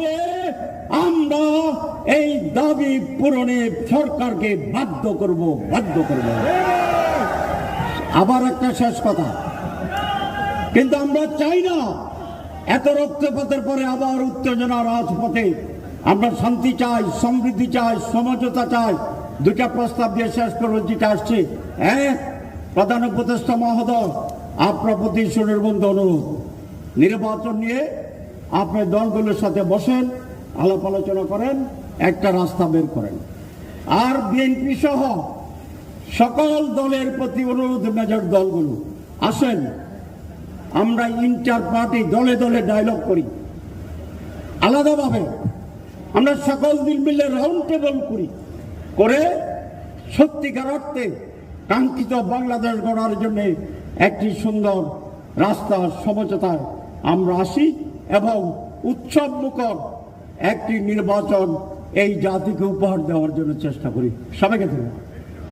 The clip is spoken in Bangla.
হবে, আমরা এই দাবি পূরণে সরকারকে বাধ্য করব বাধ্য করব। আবার একটা শেষ কথা। কিন্তু আমরা চাই না, এত রক্তপাতের পরে আবার উত্তেজনা রাজপথে। আমরা শান্তি চাই, সমৃদ্ধি চাই, সমঝোতা চাই। দুটা প্রস্তাব দিয়ে শেষ করব, যেটা আসছে। এক প্রধান উপদেষ্টা মহোদয়, আপনার প্রতি সুনির্বন্ধ অনুরোধ। নির্বাচন নিয়ে আপনি দলগুলোর সাথে বসেন, আলাপ আলোচনা করেন, একটা রাস্তা বের করেন। আর বিএনপি সহ সকল দলের প্রতি অনুরোধ মেজর দলগুলো, আসেন, আমরা ইন্টার পার্টি দলে দলে ডায়লগ করি। আলাদাভাবে আমরা সকল দিন মিলে রাউন্ড টেবল করি। করে সত্যিকার অর্থে কাঙ্ক্ষিত বাংলাদেশ গড়ার জন্য একটি সুন্দর রাস্তা সমঝোতায় আমরা আসি। এবং উৎসব মুখর একটি নির্বাচন এই জাতিকে উপহার দেওয়ার জন্য চেষ্টা করি। সবাইকে ধন্যবাদ।